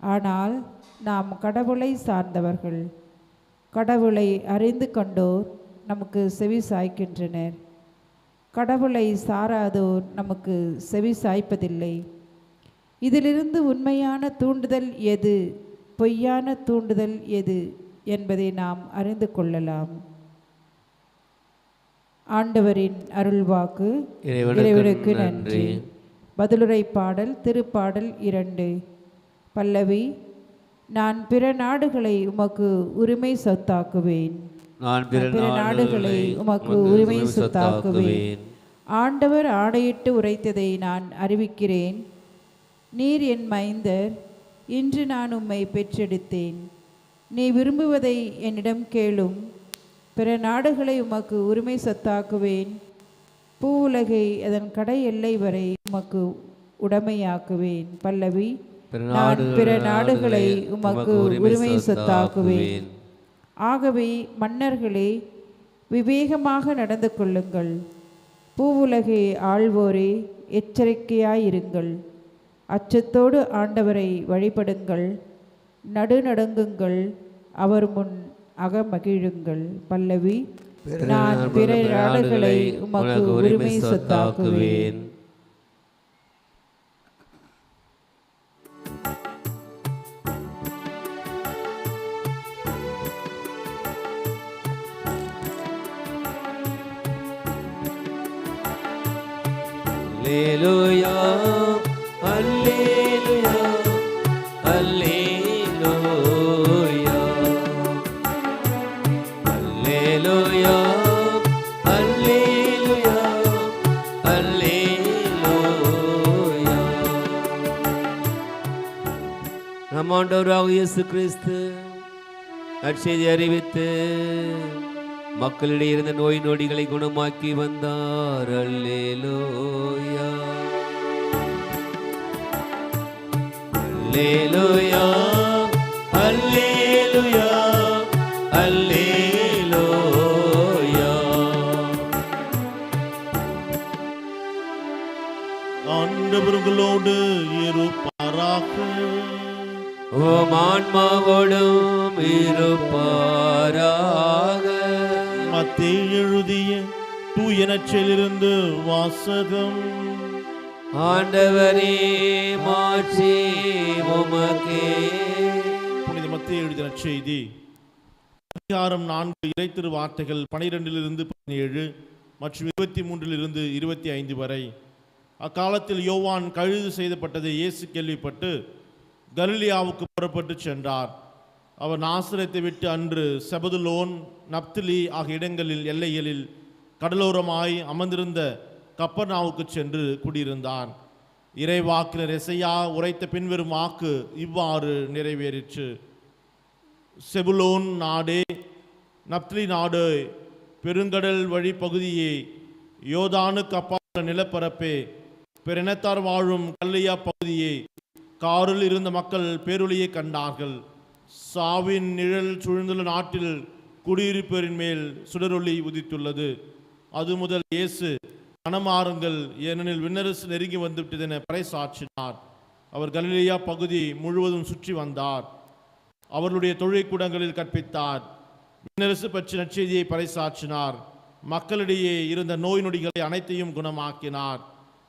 ஆனால் நாம் கடவுளை சார்ந்தவர்கள். கடவுளை அறிந்து கொண்டோர் நமக்கு செவி சாய்க்கின்றனர். கடவுளை சாராதோர் நமக்கு செவி சாய்ப்பதில்லை. இதிலிருந்து உண்மையான தூண்டுதல் எது? பொய்யான தூண்டுதல் எது? என்பதை நாம் அறிந்து கொள்ளலாம். ஆண்டவரின் அருள்வாக்கு இறைவனுக்கு. நன்றி. பதிலுரை பாடல் திருப்பாடல் இரண்டு. பல்லவி நான் பிற நாடுகளை உமக்கு உரிமை சொத்தாக்குவேன். நான் பிற நாடுகளை உமக்கு உரிமை சொத்தாக்குவேன். ஆண்டவர் ஆணையிட்டு உரைத்ததை நான் அறிவிக்கிறேன். நீர் என் மைந்தர் இன்று நான் உம்மை பெற்றெடுத்தேன். நீ விரும்புவதை என்னிடம் கேளும். பிற நாடுகளை உமக்கு உரிமை சொத்தாக்குவேன். பூவுலகை அதன் கடை எல்லை வரை உமக்கு உடைமையாக்குவேன். பல்லவி நான் பிற நாடுகளை உமக்கு உரிமை சொத்தாக்குவேன். சொத்தாக்குவேன். ஆகவே மன்னர்களே விவேகமாக நடந்து கொள்ளுங்கள். பூவுலகை ஆள்வோரே எச்சரிக்கையாயிருங்கள். அச்சத்தோடு ஆண்டவரை வழிபடுங்கள். நடுநடுங்குங்கள். அவர் முன் அகமகிழுங்கள். பல்லவி நான் பிற நாடுகளை உமக்கு உரிமை சொத்தாக்குவேன். நம் ஆண்டவராக இயேசு கிறிஸ்து நற்செய்தி அறிவித்து மக்களிடையே இருந்த நோய் நொடிகளை குணமாக்கி வந்தார். அல்லேலூயா ஆண்டவர்களோடு இருப்பாராக. ஓம் ஆன்மாவோடும் இருப்பாராக. மத்தேயு எழுதிய தூயனச்சிலிருந்து வாசகம். ஆண்டவரே மாட்சி உமக்கே. புனித மத்திய எழுதின செய்தி. அதிகாரம் நான்கு இறைத்திரு வார்த்தைகள் பனிரெண்டிலிருந்து பதினேழு மற்றும் இருபத்தி மூன்றிலிருந்து இருபத்தி ஐந்து வரை. அக்காலத்தில் யோவான் கழுது செய்தப்பட்டதை இயேசு கேள்விப்பட்டு கலிலியாவுக்கு புறப்பட்டு சென்றார். அவர் ஆசிரியத்தை விட்டு அன்று செபதுலோன் நப்திலி ஆகிய இடங்களில் எல்லைகளில் கடலோரமாய் அமர்ந்திருந்த கப்பர்நாவுக்கு சென்று குடியிருந்தான். இறைவாக்கினர் இசையா உரைத்த பின்வரும் வாக்கு இவ்வாறு நிறைவேறிற்று. செபுலோன் நாடே நப்திலி நாடு பெருங்கடல் வழி பகுதியே யோதானுக்கு அப்பால் நிலப்பரப்பே பிறனத்தார் வாழும் கல்லியா பகுதியே காரில் இருந்த மக்கள் பேரொழியை கண்டார்கள். சாவின் நிழல் சுழ்ந்துள்ள நாட்டில் குடியிருப்போரின் மேல் சுடரொளி உதித்துள்ளது. அது முதல் இயேசு மனமாறுங்கள் ஏனெனில் விண்ணரசு நெருங்கி வந்துவிட்டது என பறைசாற்றினார். அவர் கலிலேயா பகுதி முழுவதும் சுற்றி வந்தார். அவர்களுடைய தொழிற்கூடங்களில் கற்பித்தார். விண்ணரசு பற்றி நற்செய்தியை பறைசாற்றினார். மக்களிடையே இருந்த நோய் நொடிகளை அனைத்தையும் குணமாக்கினார்.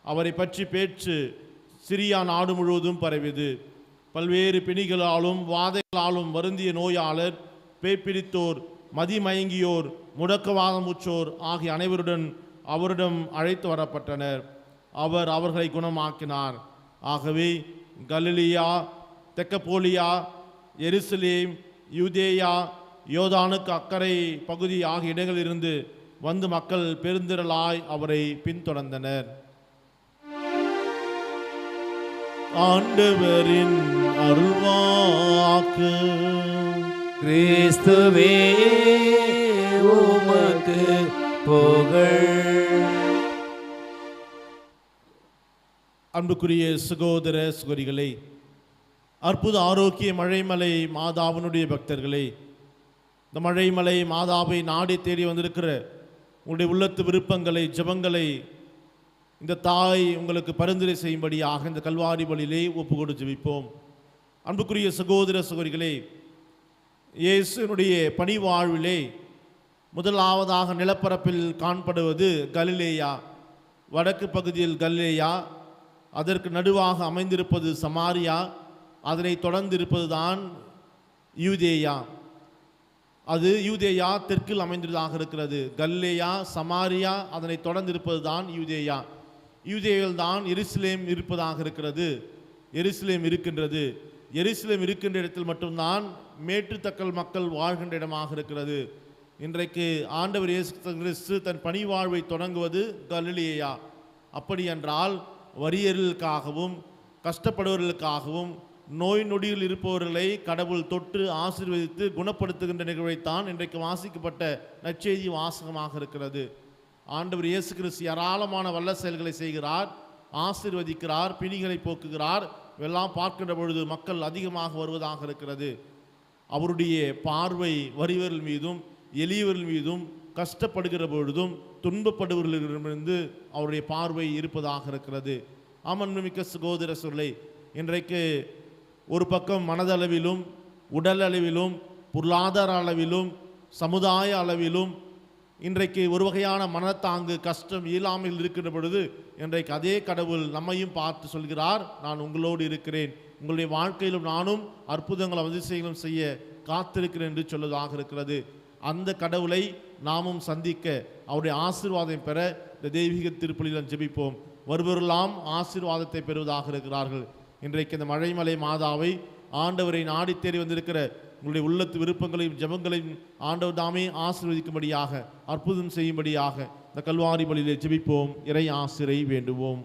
அவரை பற்றி பேச்சு சிரியா நாடு முழுவதும் பரவியது. பல்வேறு பிணிகளாலும் வாதைகளாலும் வருந்திய நோயாளர் பேய்பிடித்தோர் மதிமயங்கியோர் முடக்கவாதமுற்றோர் ஆகிய அனைவருடன் அவரிடம் அழைத்து வரப்பட்டனர். அவர் அவர்களை குணமாக்கினார். ஆகவே கலிலியா தெக்கப்போலியா எருசலேம் யூதேயா யோதானுக்கு அக்கறை பகுதி ஆகிய இடங்களிலிருந்து வந்து மக்கள் பெருந்திரளாய் அவரை பின்தொடர்ந்தனர். ஆண்டவரின் அருள்வாக்கு. கிறிஸ்துவே உமக்கு புகழ் அன்புக்குரிய சகோதர சகோதரிகளை அற்புத ஆரோக்கிய மழைமலை மாதாவினுடைய பக்தர்களே இந்த மழைமலை மாதாவை நாடி தேடி வந்திருக்கிற உங்களுடைய உள்ளத்து விருப்பங்களை ஜெபங்களை இந்த தாய் உங்களுக்கு பரிந்துரை செய்யும்படியாக இந்த கல்வாரி வழியிலே ஒப்பு கொடு ஜபிப்போம். அன்புக்குரிய சகோதர சகோதரிகளே இயேசுனுடைய பணி வாழ்விலே முதலாவதாக நிலப்பரப்பில் காணப்படுவது கலிலேயா வடக்கு பகுதியில் கலிலேயா அதற்கு நடுவாக அமைந்திருப்பது சமாரியா அதனை தொடர்ந்து இருப்பதுதான் யூதேயா. அது யூதேயா தெற்கில் அமைந்ததாக இருக்கிறது. கல்லேயா சமாரியா அதனை தொடர்ந்து இருப்பதுதான் யூதேயா. யூதேயில் தான் எருசலேம் இருப்பதாக இருக்கிறது. எருசலேம் இருக்கின்றது. எருசலேம் இருக்கின்ற இடத்தில் மட்டும்தான் மேட்டுத்தக்கல் மக்கள் வாழ்கின்ற இடமாக இருக்கிறது. இன்றைக்கு ஆண்டவர் இயேசு கிறிஸ்து தன் பணி வாழ்வை தொடங்குவது கலிலேயா. அப்படி என்றால் வறியர்களுக்காகவும் கஷ்டப்படுபவர்களுக்காகவும் நோய் நொடியில் இருப்பவர்களை கடவுள் தொற்று ஆசீர்வதித்து குணப்படுத்துகின்ற நிகழ்வைத்தான் இன்றைக்கு வாசிக்கப்பட்ட நற்செய்தி வாசகமாக இருக்கிறது. ஆண்டவர் இயேசு கிறிஸ்து ஏராளமான வல்ல செயல்களை செய்கிறார் ஆசிர்வதிக்கிறார் பிணிகளை போக்குகிறார். எல்லாம் பார்க்கின்ற பொழுது மக்கள் அதிகமாக வருவதாக இருக்கிறது. அவருடைய பார்வை வறியவர்கள் மீதும் எளியவர்கள் மீதும் கஷ்டப்படுகிற பொழுதும் துன்பப்படுபவர்களிடமிருந்து அவருடைய பார்வை இருப்பதாக இருக்கிறது. ஆமன்மிக்க சகோதர சொல்லை இன்றைக்கு ஒரு பக்கம் மனதளவிலும் உடல் அளவிலும் பொருளாதார அளவிலும் சமுதாய அளவிலும் இன்றைக்கு ஒரு வகையான மனத்தாங்கு கஷ்டம் இயலாமல் இருக்கின்ற பொழுது இன்றைக்கு அதே கடவுள் நம்மையும் பார்த்து சொல்கிறார் நான் உங்களோடு இருக்கிறேன். உங்களுடைய வாழ்க்கையிலும் நானும் அற்புதங்களும் அதிசயங்களும் செய்ய காத்திருக்கிறேன் என்று சொல்வதாக இருக்கிறது. அந்த கடவுளை நாமும் சந்திக்க அவருடைய ஆசீர்வாதம் பெற இந்த தெய்வீக திருப்பலியில் ஜெபிப்போம். வருவரெல்லாம் ஆசீர்வாதத்தை பெறுவதாக இருக்கிறார்கள். இன்றைக்கு இந்த மழைமலை மாதாவை ஆண்டவரை நாடி தேடி வந்திருக்கிற உங்களுடைய உள்ளத்து விருப்பங்களையும் ஜெபங்களையும் ஆண்டவர் தாமே ஆசீர்வதிக்கும்படியாக அற்புதம் செய்யும்படியாக இந்த கல்வாரி பலியிலே ஜெபிப்போம். இறை ஆசிரை வேண்டுவோம்.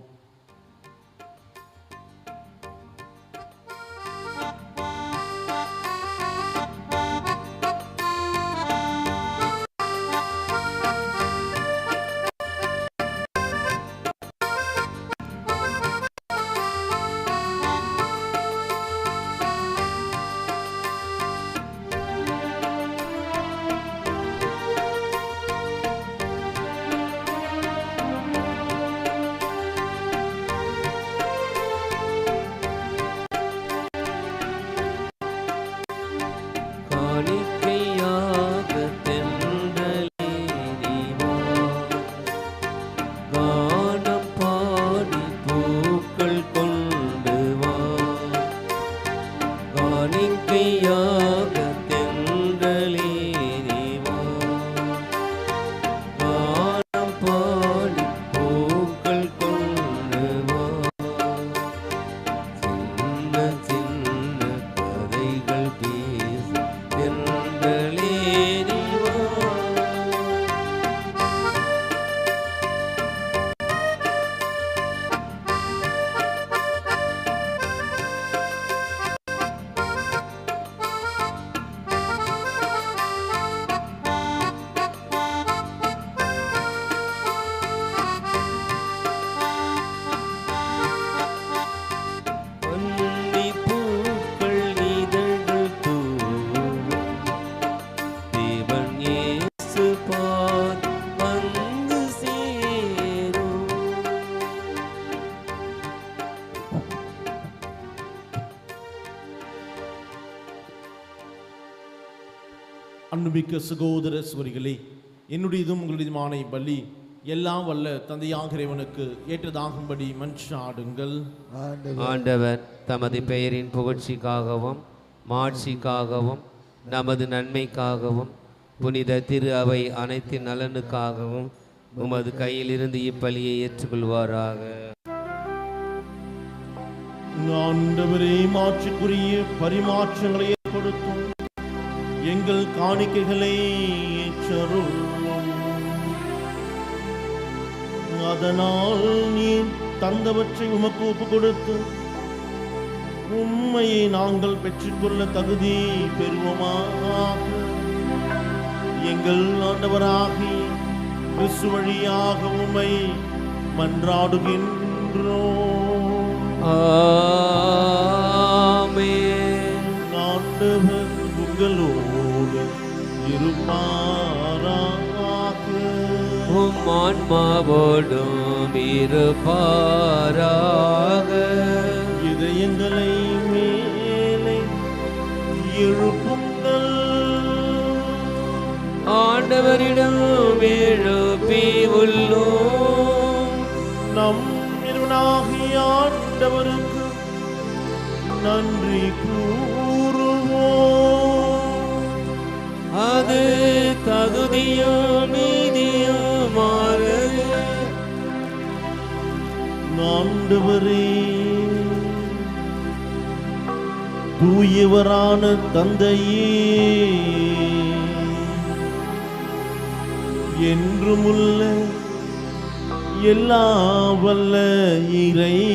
அன்புமிக்க சகோதர சுவரிகளே என்னுடையதும் உங்களுடையதுமான பலி எல்லாம் வல்ல தந்தையாக இறைவனுக்கு ஏற்றதாகும்படி மன்றாடுங்கள். ஆண்டவர். தமது பெயரின் புகழ்ச்சிக்காகவும் மாட்சிக்காகவும் நமது நன்மைக்காகவும் புனித திரு அவை அனைத்து நலனுக்காகவும் உமது கையிலிருந்து இப்பலியை ஏற்றுக்கொள்வாராக. ஆண்டவரே மாற்றுக்குரிய பரிமாற்றங்களை ஏற்படுத்தும் எங்கள் காணிக்கைகளை ஏற்றருளும் அதனால் நீ தந்தவற்றை உமக்கு ஒப்பு கொடுத்து உண்மையை நாங்கள் பெற்றுக்கொள்ள தகுதி பெறுவோமாக. எங்கள் ஆண்டவராகி கிறிஸ்து வழியாக உம்மை மன்றாடுகின்றோம். ஆமென். ஆண்டவர் உங்களோடு இருப்பாராக உம் ஆன்மாவோடும் ஆண்டவரே. தூயவரான தந்தையே. என்றுமுள்ள எல்லா வல்ல இறைவா.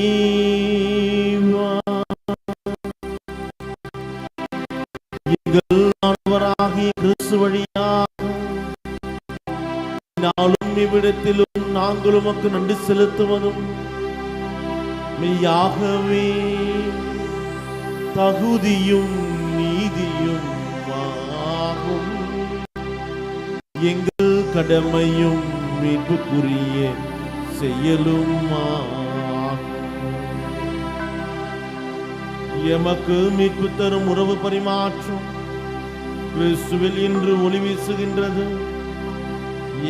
எங்கள் ஆண்டவராகிய கிறிஸ்து வழியாக நாளும் இவ்விடத்திலும் நாங்கள் உமக்கு நன்றி செலுத்துவதும் மெய்யாகவே தகுதியும் நீதியும் ஆகும். எங்கள் கடமையும் மீட்புக்குரிய செயலும் எமக்கு மீட்பு தரும் உறவு பரிமாற்றம் கிறிஸ்துவில் இன்று ஒளி வீசுகின்றது.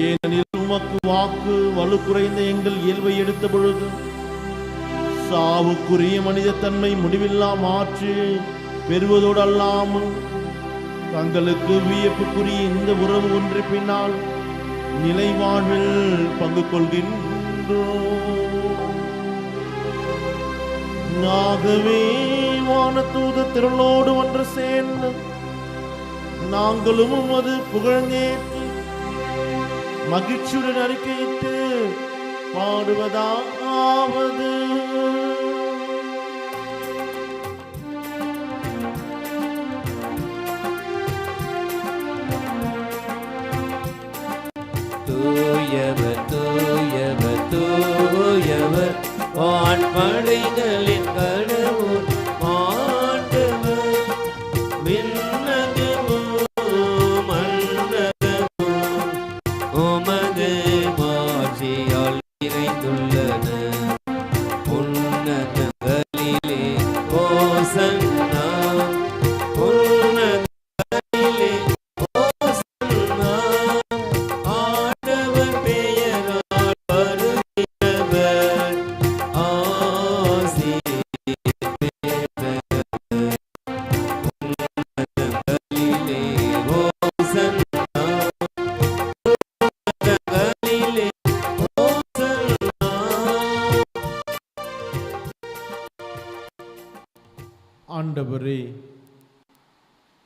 ஏனெனில் உமக்கு வாக்கு வலு குறைந்த எங்கள் இயல்பை எடுத்த பொழுது சாவுக்குரிய மனிதத்தன்மை முடிவில்லா மாற்றி பெறுவதோடு அல்லாமல் தங்களுக்கு வியப்புக்குரிய இந்த உறவு ஒன்று பின்னால் நிலைவாழ்வில் பங்கு கொள்கின்றோம். ஆகவே வானதூத திரளோடு ஒன்று சேர்ந்து நாங்களும் அது புகழ்ந்தேற்று மகிழ்ச்சியுடன் அறிக்கையிட்டு பாடுவதாவது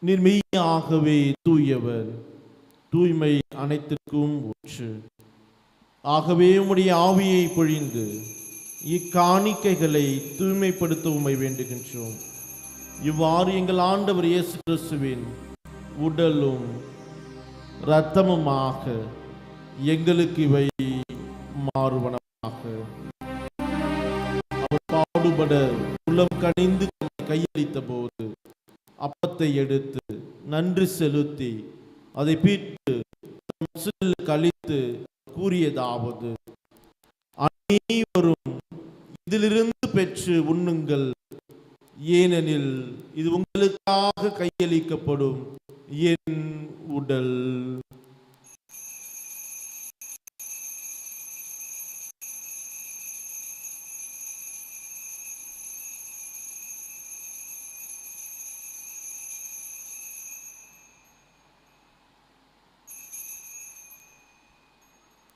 நீர் மெய்யாகவே தூயவர். தூய்மை அனைத்திற்கும் ஊற்று ஆகவே உம்முடைய ஆவியை பொழிந்து இக்காணிக்கைகளை தூய்மைப்படுத்தவுமை வேண்டுகின்றோம். இவ்வாறு எங்கள் ஆண்டவர் இயேசு கிறிஸ்துவின் உடலும் இரத்தமுமாக எங்களுக்கு இவை மாறுவனமாக அவர் பாடுபட உள்ளம் கணிந்து கையளித்த போது அப்பத்தை எடுத்து நன்றி செலுத்தி அதை பீட்டு கழித்து கூறியதாவது அனைவரும் இதிலிருந்து பெற்று உண்ணுங்கள். ஏனெனில் இது உங்களுக்காக கையளிக்கப்படும் என் உடல்.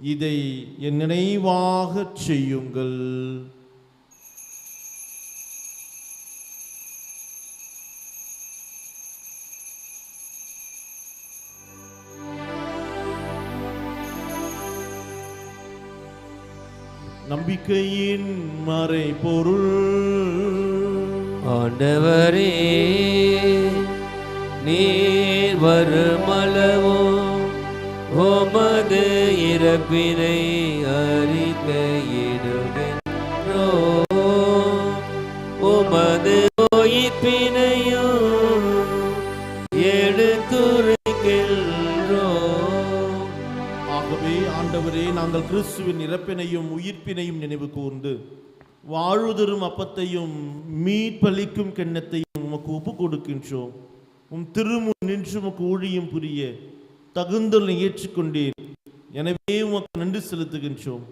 இதை என் நினைவாக செய்யுங்கள். நம்பிக்கையின் மறை பொருள் ஆண்டவரே நீர் வருமளவோ? உமது இறப்பினை அறிக்கையிடுகின்றோ. உமது உயிர்ப்பினையும் எடுத்துரைக்கின்றோ. ஆகவே ஆண்டவரே நாங்கள் கிறிஸ்துவின் இறப்பினையும் உயிர்ப்பினையும் நினைவு கூர்ந்து வாழ்வுதரும் அப்பத்தையும் மீட்பளிக்கும் கிண்ணத்தையும் உமக்கு ஒப்பு கொடுக்கின்றோம். உம் திருமுன் நின்று உமக்கு ஊழியும் புரிய தகுந்தலை ஏற்றுக்கொண்டீர். எனவே உமக்கு நன்றி செலுத்துகின்றோம்.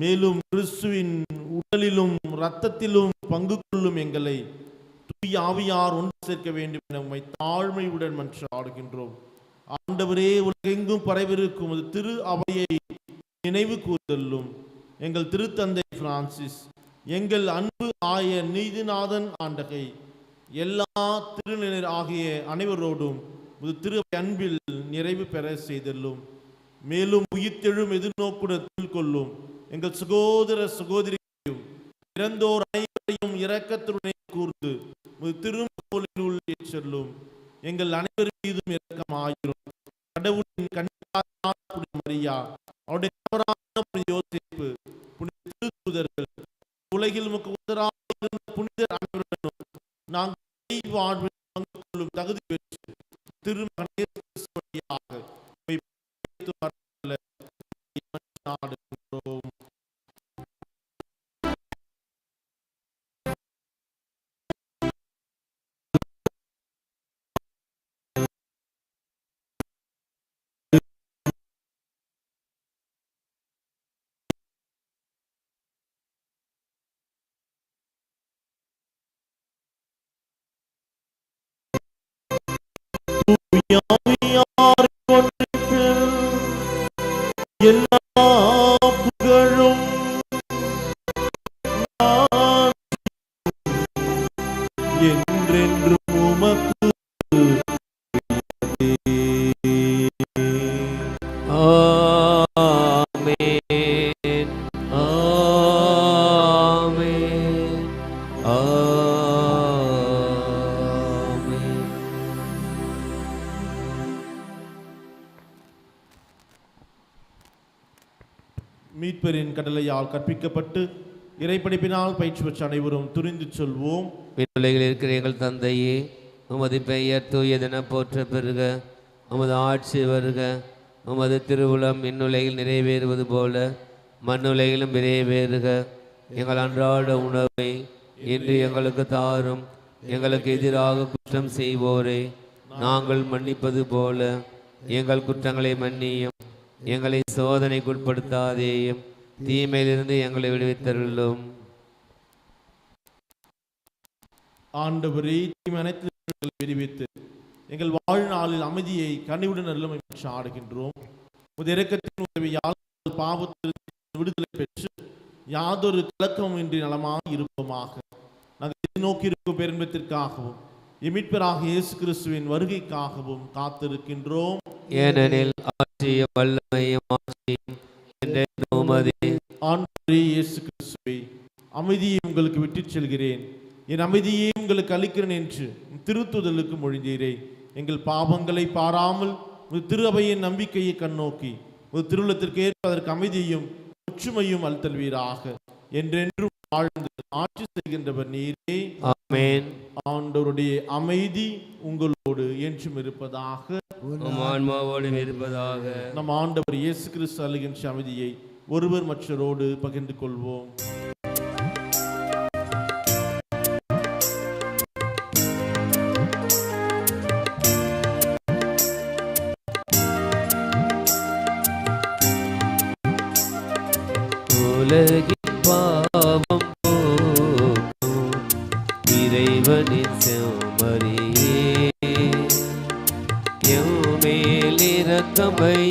மேலும் கிறிஸ்துவின் உடலிலும் இரத்தத்திலும் பங்கு கொள்ளும் எங்களை தூய் ஆவியார் ஒன்று சேர்க்க வேண்டும் என உண்மை தாழ்மையுடன் மன்றாடுகின்றோம். ஆண்டவரே உலகெங்கும் பரவிருக்கும் அது திரு அவையை நினைவு கூர்தலும். எங்கள் திருத்தந்தை பிரான்சிஸ் எங்கள் அன்பு ஆய நீதிநாதன் ஆண்டகை எல்லா திருநிலை ஆகிய அனைவரோடும் திரு அன்பில் நிறைவு பெற செய்தல்லும் மேலும் உயிர்த்தெழும் எதிர்நோக்குடன் கொள்ளும். எங்கள் சகோதர சகோதரியையும் இறந்தோர் அனைவரையும் இரக்கத்துடனே கூர்ந்து திருமூலில் உள்ளே செல்லும். எங்கள் அனைவர் மீதும் இரக்கமாயிரும். கடவுளின் கண்ணியாக மரியா அவருடைய கணவரான யோசிப்பு புனித திருத்துதர்கள் உலகில் முக உதராக புனிதர் அனைவருடனும் நாங்கள் வாழ்வில் பங்கு கொள்ளும் தகுதி பெற்று திருமகன் மீட்பரின் கடலையால் கற்பிக்கப்பட்டு இறைப்படிப்பினால் பயிற்சி பெற்ற அனைவரும் துரிந்து சொல்வோம். விண்ணுலகில் இருக்கிற எங்கள் தந்தையே உமது பெயர் தூயதென போற்ற பெறுக உமது ஆட்சி வருக உமது திருவுளம் விண்ணுலகில் நிறைவேறுவது போல மண்ணுலகிலும் நிறைவேறுக. எங்கள் அன்றாட உணவை இன்று எங்களுக்கு தாரும் எங்களுக்கு எதிராக குற்றம் செய்வோரை. நாங்கள் மன்னிப்பது போல எங்கள் குற்றங்களை மன்னியும். எங்களை சோதனைக்குட்படுத்தாதேயும் தீமையிலிருந்து எங்களை விடுவித்தருளும். ஆண்டவரே அனைத்து விடுவித்து எங்கள் வாழ்நாளில் அமைதியை கனிவுடன் ஆடுகின்றோம். உமது இரக்கத்தின் உதவியால் பாவத்திலிருந்து விடுதலை பெற்று யாதொரு கலக்கமும் இன்றி நலமாக இருப்போமாக. நாங்கள் எதிர்நோக்கி இருக்கும் பேரின்பத்திற்காகவும் எமிட்பராக இயேசு கிறிஸ்துவின் வருகைக்காகவும் காத்திருக்கின்றோம். ஏனெனில் ஆட்சியும் வல்லமையும் ஆட்சியும் இயேசு கிறிஸ்துவை அமைதியை உங்களுக்கு விட்டுச் செல்கிறேன். என் அமைதியை உங்களுக்கு அளிக்கிறேன் என்று திருத்துதலுக்கு மொழிந்தீரே. எங்கள் பாவங்களை பாராமல் திருவையின் நம்பிக்கையை கண்ணோக்கி ஒரு திருவுளத்திற்கு ஏற்பதற்கு அமைதியையும் ஒற்றுமையும் அழுத்தல்வீராக என்றென்றும் வாழ்ந்து ஆட்சி செய்கின்றவர் நீரே. ஆண்டவருடைய அமைதி உங்களோடு என்றும் இருப்பதாக. ஆன்மாவோடும் இருப்பதாக. நம் ஆண்டவர் இயேசு கிறிஸ்து அழுகின்ற அமைதியை ஒருவர் மற்றரோடு பகிர்ந்து கொள்வோம். bay.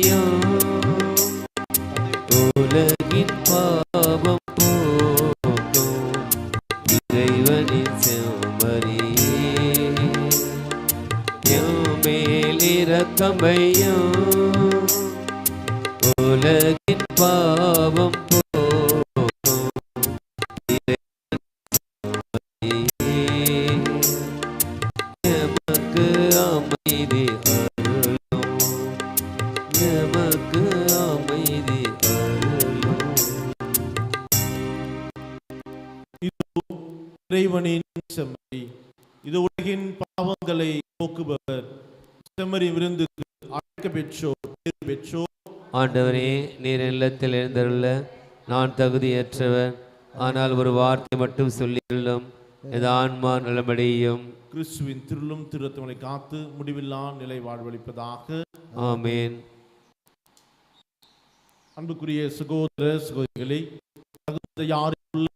ஆண்டவரே நீர் இல்லத்தில் எழுந்தருள நான் தகுதியற்றவர் ஆனால் ஒரு வார்த்தை மட்டும் சொல்லியுள்ளோம் ஆன்மா நலமடையும். கிறிஸ்துவின் திருளும் திருத்தவனை காத்து முடிவில்லா நிலை வாழ்வளிப்பதாக. ஆமேன். அன்புக்குரிய சகோதர சகோதரிகளை தகுந்த யாரும் உள்ள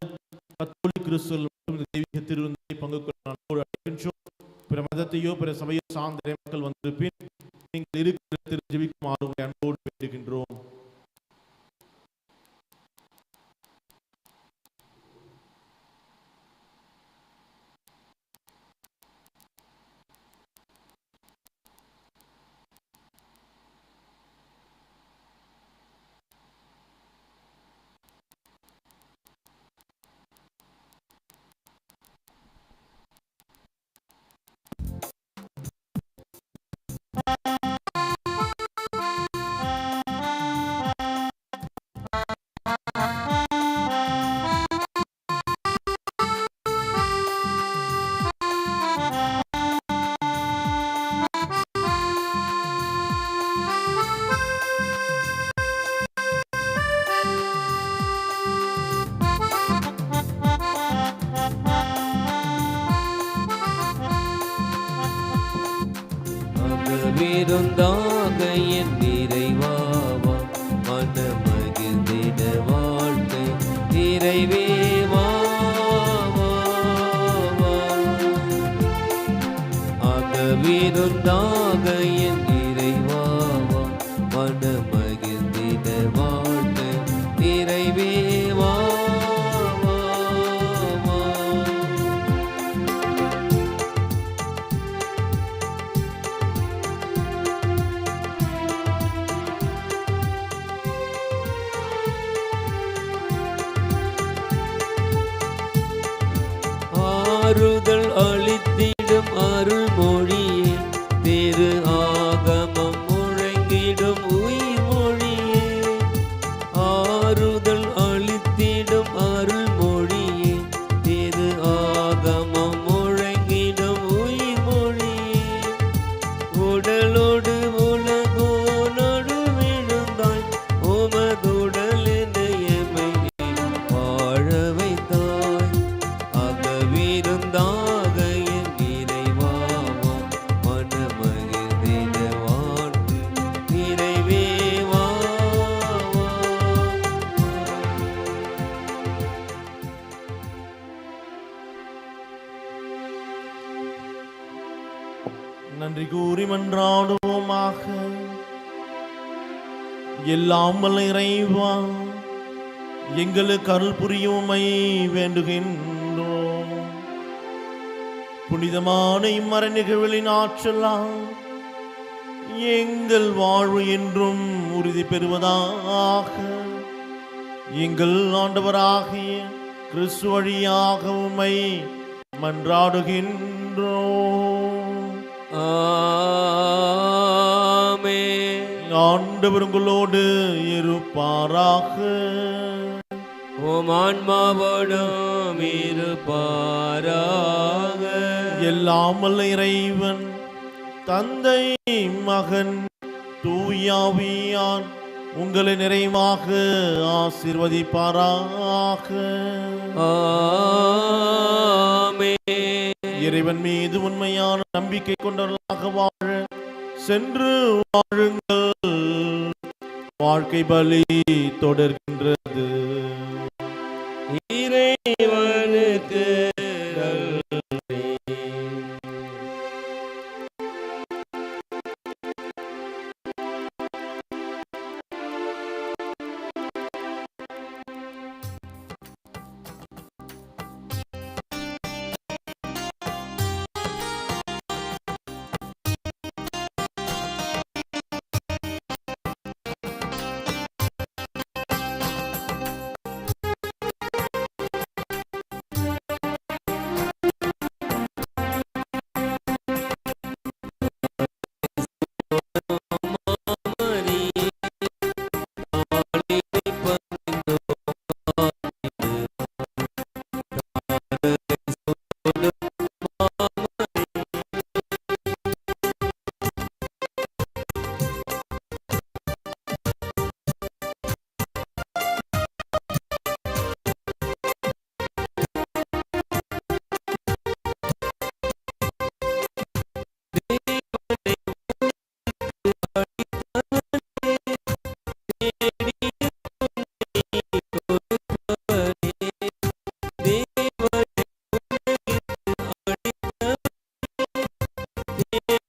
கத்தோலிக் கிறிஸ்துவ மற்றும் தெய்வீக திருவிழை பங்கு கொள்ள அழைக்கின்றோம். பிற மதத்தையோ பிற சபையோ சார்ந்த மக்கள் வந்திருப்பின் விருந்தாக என் நிறைவாவா மனமகிழ்ந்திட வாழ்க்கை நிறைவே ஆறுதல் அழு நன்றி கூறி மன்றாடுவோமாக. எல்லாம் வல்ல இறைவா எங்களுக்கு அருள் புரியுமை வேண்டுகின்றோம். புனிதமான இம்மறை நிகழ்வுகளின் ஆற்றலாம் எங்கள் வாழ்வு என்றும் உறுதி பெறுவதாக எங்கள் ஆண்டவராகிய கிறிஸ்து வழியாக மன்றாடுகின்ற ஆண்டவர் உங்களோடு இருப்பாராக. உம் ஆன்மாவோடும் இருப்பாராக. எல்லாம் வல்ல இறைவன் தந்தை மகன் தூயாவியான் உங்களை நிறைவாக ஆசீர்வதிப்பாராக. இறைவன் மீது உண்மையான நம்பிக்கை கொண்டவர்களாக வாழ சென்று வாழுங்கள். வாழ்க்கை பலி தொடர்கின்றது. இறைவனுக்கு you